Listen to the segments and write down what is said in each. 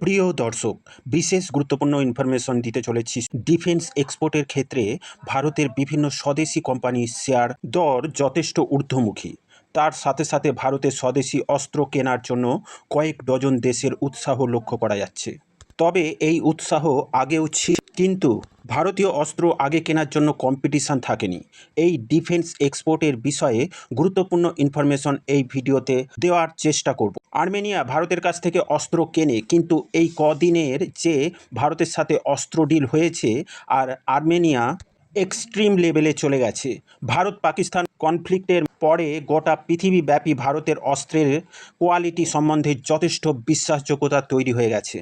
প্রিয় দর্শক, বিশেষ গুরুত্বপূর্ণ ইনফরমেশন দিতে চলেছি ডিফেন্স এক্সপোর্টের ক্ষেত্রে ভারতের বিভিন্ন স্বদেশি কোম্পানির শেয়ার দর যথেষ্ট ঊর্ধ্বমুখী। তার সাথে সাথে ভারতের স্বদেশি অস্ত্র কেনার জন্য কয়েক ডজন দেশের উৎসাহ লক্ষ্য করা যাচ্ছে। তবে এই উৎসাহ আগেও ছিল। কিন্তু ভারতীয় অস্ত্র আগে কেনার জন্য কম্পিটিশন থাকেনি। এই ডিফেন্স এক্সপোর্টের বিষয়ে গুরুত্বপূর্ণ ইনফরমেশন এই ভিডিওতে দেওয়ার চেষ্টা করব। আর্মেনিয়া ভারতের কাছ থেকে অস্ত্র কেনে, কিন্তু এই কদিনের যে ভারতের সাথে অস্ত্র ডিল হয়েছে, আর আর্মেনিয়া এক্সট্রিম লেভেলে চলে গেছে। ভারত পাকিস্তান কনফ্লিক্টের পরে গোটা পৃথিবীব্যাপী ভারতের অস্ত্রের কোয়ালিটি সম্বন্ধে যথেষ্ট বিশ্বাসযোগ্যতা তৈরি হয়ে গেছে।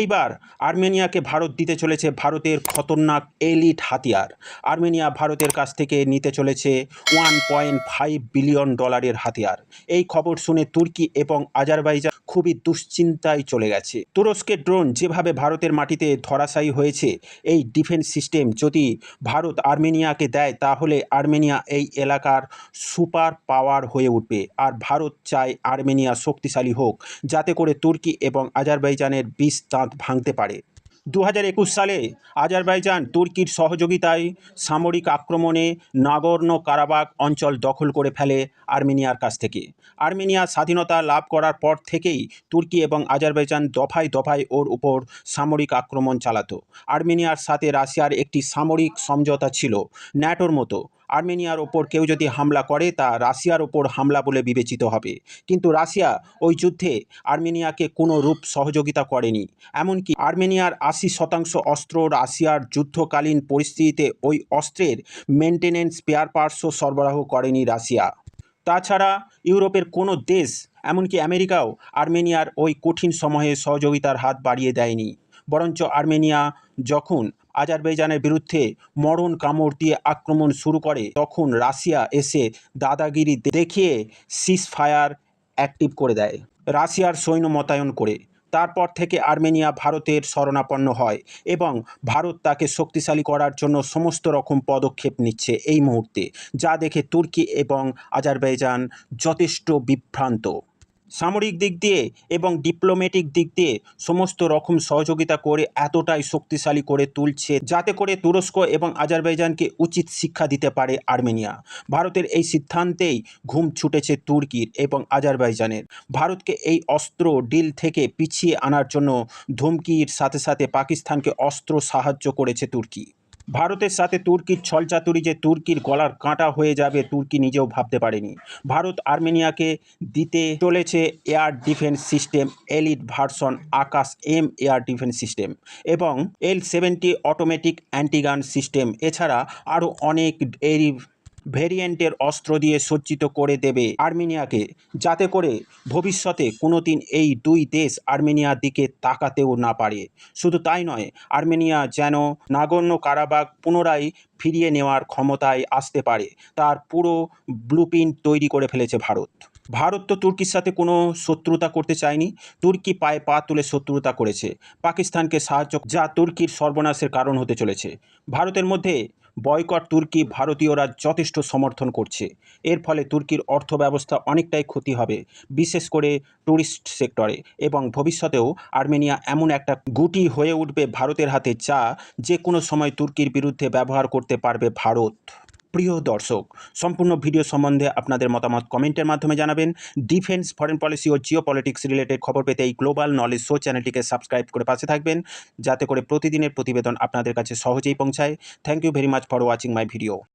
এইবার আর্মেনিয়াকে ভারত দিতে চলেছে ভারতের খতরনাক এলিট হাতিয়ার। আর্মেনিয়া ভারতের কাছ থেকে নিতে চলেছে ওয়ান পয়েন্ট ফাইভ বিলিয়ন ডলারের হাতিয়ার। এই খবর শুনে তুর্কি এবং আজারবাইজান খুবই দুশ্চিন্তায় চলে গেছে। তুরস্কের ড্রোন যেভাবে ভারতের মাটিতে ধরাশায়ী হয়েছে, এই ডিফেন্স সিস্টেম যদি ভারত আর্মেনিয়াকে দেয়, তাহলে আর্মেনিয়া এই এলাকার সুপার পাওয়ার হয়ে উঠবে। আর ভারত চায় আর্মেনিয়া শক্তিশালী হোক, যাতে করে তুর্কি এবং আজারবাইজানের বিষ দাঁত ভাঙতে পারে। দু একুশ সালে আজারবাইজান তুর্কির সহযোগিতায় সামরিক আক্রমণে নাগর্ণ কারাবাগ অঞ্চল দখল করে ফেলে আর্মেনিয়ার কাছ থেকে। আর্মেনিয়া স্বাধীনতা লাভ করার পর থেকেই তুর্কি এবং আজারবাইজান দফায় দফায় ওর উপর সামরিক আক্রমণ চালাতো। আর্মেনিয়ার সাথে রাশিয়ার একটি সামরিক সমঝোতা ছিল ন্যাটোর মতো। আর্মেনিয়ার ওপর কেউ যদি হামলা করে, তা রাশিয়ার ওপর হামলা বলে বিবেচিত হবে। কিন্তু রাশিয়া ওই যুদ্ধে আর্মেনিয়াকে কোনো রূপ সহযোগিতা করেনি। এমনকি আর্মেনিয়ার আশি শতাংশ অস্ত্র রাশিয়ার যুদ্ধকালীন পরিস্থিতিতে ওই অস্ত্রের মেনটেনেন্স স্পেয়ার পার্টসও সরবরাহ করেনি রাশিয়া। তাছাড়া ইউরোপের কোনো দেশ, এমনকি আমেরিকাও আর্মেনিয়ার ওই কঠিন সময়ে সহযোগিতার হাত বাড়িয়ে দেয়নি। বরঞ্চ আর্মেনিয়া যখন আজারবাইজানের বিরুদ্ধে মরণ কামড় দিয়ে আক্রমণ শুরু করে। তখন রাশিয়া এসে দাদাগিরি দেখিয়ে সিজ ফায়ার অ্যাক্টিভ করে দেয়। রাশিয়ার সৈন্য মোতায়েন করে। তারপর থেকে আর্মেনিয়া ভারতের শরণাপন্ন হয় এবং ভারত তাকে শক্তিশালী করার জন্য সমস্ত রকম পদক্ষেপ নিচ্ছে এই মুহূর্তে, যা দেখে তুর্কি এবং আজারবাইজান যথেষ্ট বিভ্রান্ত। সামরিক দিক দিয়ে এবং ডিপ্লোম্যাটিক দিক দিয়ে সমস্ত রকম সহযোগিতা করে এতটাই শক্তিশালী করে তুলছে, যাতে করে তুরস্ক এবং আজারবাইজানকে উচিত শিক্ষা দিতে পারে আর্মেনিয়া। ভারতের এই সিদ্ধান্তেই ঘুম ছুটেছে তুর্কির এবং আজারবাইজানের। ভারতকে এই অস্ত্র ডিল থেকে পিছিয়ে আনার জন্য ধমকির সাথে সাথে পাকিস্তানকে অস্ত্র সাহায্য করেছে তুর্কি। ভারতের সাথে তুর্কির ছলচাতুরি যে তুর্কির গলার কাঁটা হয়ে যাবে, তুর্কি নিজেও ভাবতে পারেনি। ভারত আর্মেনিয়াকে দিতে চলেছে air defence system, elite version Akash M air defence system এবং L seventy automatic antigun system. এছাড়া আরও অনেক এরি ভেরিয়েন্টের অস্ত্র দিয়ে সজ্জিত করে দেবে আর্মেনিয়াকে, যাতে করে ভবিষ্যতে কোনো দিন এই দুই দেশ আর্মেনিয়ার দিকে তাকাতেও না পারে। শুধু তাই নয়, আর্মেনিয়া যেন নাগর্ণ কারাবাগ পুনরায় ফিরিয়ে নেওয়ার ক্ষমতায় আসতে পারে। তার পুরো ব্লুপ্রিন্ট তৈরি করে ফেলেছে ভারত। ভারত তো তুর্কির সাথে কোনো শত্রুতা করতে চায়নি। তুর্কি পায়ে পা তুলে শত্রুতা করেছে। পাকিস্তানকে সাহায্য, যা তুর্কির সর্বনাশের কারণ হতে চলেছে। ভারতের মধ্যে বয়কট তুর্কি ভারতীয়রা যথেষ্ট সমর্থন করছে। এর ফলে তুর্কির অর্থ ব্যবস্থা অনেকটাই ক্ষতি হবে, বিশেষ করে ট্যুরিস্ট সেক্টরে। এবং ভবিষ্যতেও আর্মেনিয়া এমন একটা গুটি হয়ে উঠবে ভারতের হাতে চা যে কোনো সময় তুর্কির বিরুদ্ধে ব্যবহার করতে পারবে ভারত। প্রিয় দর্শক, সম্পূর্ণ ভিডিও সম্বন্ধে আপনাদের মতামত কমেন্টের মাধ্যমে জানাবেন। ডিফেন্স ফরেন পলিসি ও জিও পলিটিক্স রিলেটেড খবর পেতে এই গ্লোবাল নলেজ শো চ্যানেলটিকে সাবস্ক্রাইব করে পাশে থাকবেন, যাতে করে প্রতিদিনের প্রতিবেদন আপনাদের কাছে সহজেই পৌঁছায়। Thank you very much for watching my video